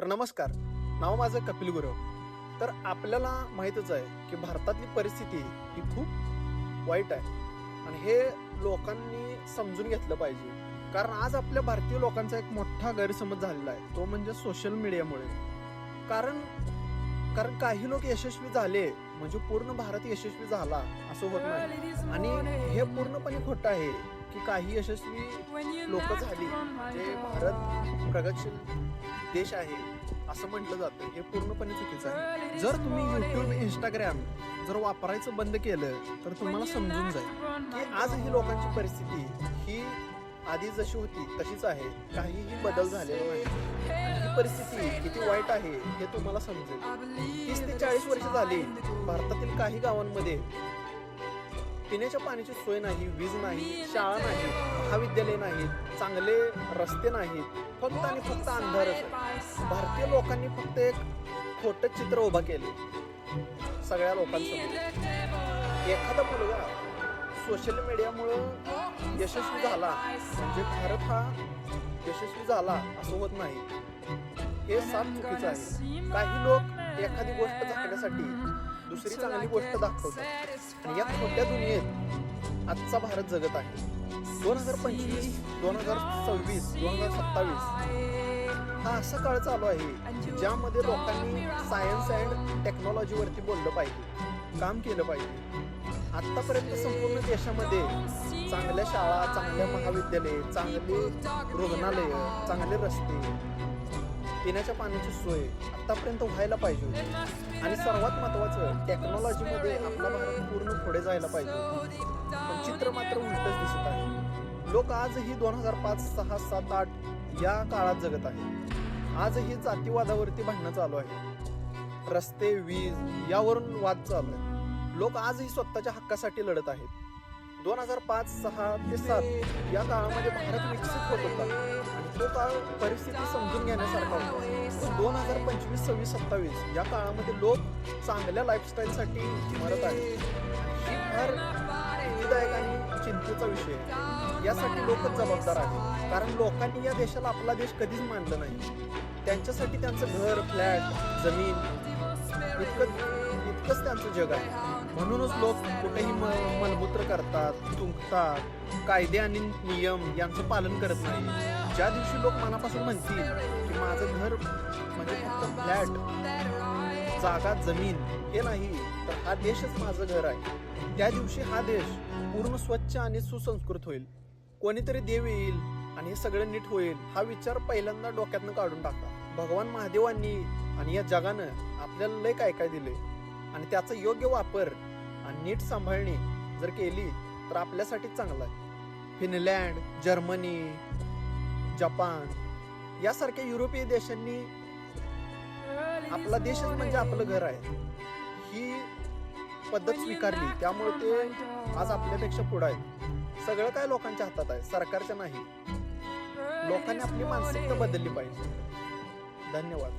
तर नमस्कार. नाव माझं कपिल गुरव. तर आपल्याला माहीतच आहे की भारतातली परिस्थिती ही खूप वाईट आहे. आणि हे लोकांनी समजून घेतलं पाहिजे. कारण आज आपल्या भारतीय लोकांचा एक मोठा गैरसमज झालेला आहे. तो म्हणजे सोशल मीडियामुळे कारण कारण काही लोक यशस्वी झाले म्हणजे पूर्ण भारत यशस्वी झाला असं होत नाही. आणि हे पूर्णपणे खोटं आहे. की काही यशस्वी लोक झाली. जे भारत प्रगतशील देश आहे असं म्हटलं जातं. हे पूर्णपणे चुकीचं आहे. जर तुम्ही युट्यूब इंस्टाग्राम जर वापरायचं बंद केलं तर तुम्हाला समजून जाईल की आज ही लोकांची परिस्थिती ही आधी जशी होती तशीच आहे. काहीही बदल झालेला नाही. ही परिस्थिती किती वाईट आहे हे तुम्हाला समजेल. तीस ते चाळीस वर्ष झाली भारतातील काही गावांमध्ये पिण्याच्या पाण्याची सोय नाही वीज नाही शाळा नाही महाविद्यालय नाहीत चांगले रस्ते नाहीत फक्त आणि फक्त अंधारच. भारतीय लोकांनी फक्त एक खोटं चित्र उभा केले. सगळ्या लोकांसमोर. एखादा मुलगा सोशल मीडियामुळं यशस्वी झाला. म्हणजे भारत हा यशस्वी झाला असं होत नाही. हे साफ चुकीचं आहे. काही लोक एखादी गोष्ट झाकण्यासाठी दुसरी चांगली गोष्ट दाखवतात आणि या खोट्या दुनियेत आजचा भारत जगत आहे. दोन हजार पंचवीस दोन हजार सव्वीस दोन हजार सत्तावीस हा असा काळ चालू आहे ज्यामध्ये लोकांनी सायन्स अँड टेक्नॉलॉजीवरती बोललं पाहिजे काम केलं पाहिजे. आतापर्यंत संपूर्ण देशामध्ये चांगल्या शाळा चांगल्या महाविद्यालय चांगली रुग्णालय चांगले रस्ते पिण्याच्या पाण्याची सोय आतापर्यंत व्हायला पाहिजे होती. आणि सर्वात महत्वाचं टेक्नॉलॉजीमध्ये आपला भारत पूर्ण पुढे जायला पाहिजे पण चित्र मात्र उलटच दिसत आहे. लोक आजही दोन हजार पाच सहा सात आठ या काळात जगत आहे आजही जातीवादावरती भांडणं चालू आहे रस्ते वीज यावरून वाद चालू आहे लोक आजही स्वतःच्या हक्कासाठी लढत आहेत. दोन हजार पाच सहा ते सात या काळामध्ये भारत विकसित होत होता. तो काळ परिस्थिती समजून घेण्यासारखा होता. दोन हजार पंचवीस सव्वीस सत्तावीस या काळामध्ये लोक चांगल्या लाईफस्टाईलसाठी मरत आहेत. ही फार भीतीदायक आणि चिंतेचा विषय आहे. यासाठी लोकच जबाबदार आहेत. कारण लोकांनी या देशाला आपला देश कधीच मानलं नाही. त्यांच्यासाठी त्यांचं घर फ्लॅट जमीन इतकंच इतकंच त्यांचं जग आहे. म्हणूनच लोक कुठेही म- मलमूत्र करतात तुंकतात कायदे आणि नियम यांचं पालन करत नाही ज्या दिवशी लोक मनापासून म्हणतील की माझं घर म्हणजे फक्त फ्लॅट जागा जमीन हे नाही तर हा देशच माझं घर आहे. त्या दिवशी हा देश पूर्ण स्वच्छ आणि सुसंस्कृत होईल. कोणीतरी देव येईल आणि हे सगळं नीट होईल हा विचार पहिल्यांदा डोक्यातनं काढून टाका. भगवान महादेवांनी आणि या जगानं आपल्याला लय काय काय दिले आणि त्याचा योग्य वापर आणि नीट सांभाळणी जर केली तर आपल्यासाठीच चांगलं आहे. फिनलँड जर्मनी जपान यासारख्या युरोपीय देशांनी आपला देशच म्हणजे आपलं घर आहे. ही पद्धत स्वीकारली. त्यामुळे ते आज आपल्यापेक्षा पुढे आहेत. सगळं काय लोकांच्या हातात आहे. सरकारच्या नाही. लोकांनी आपली मानसिकता बदलली पाहिजे. धन्यवाद.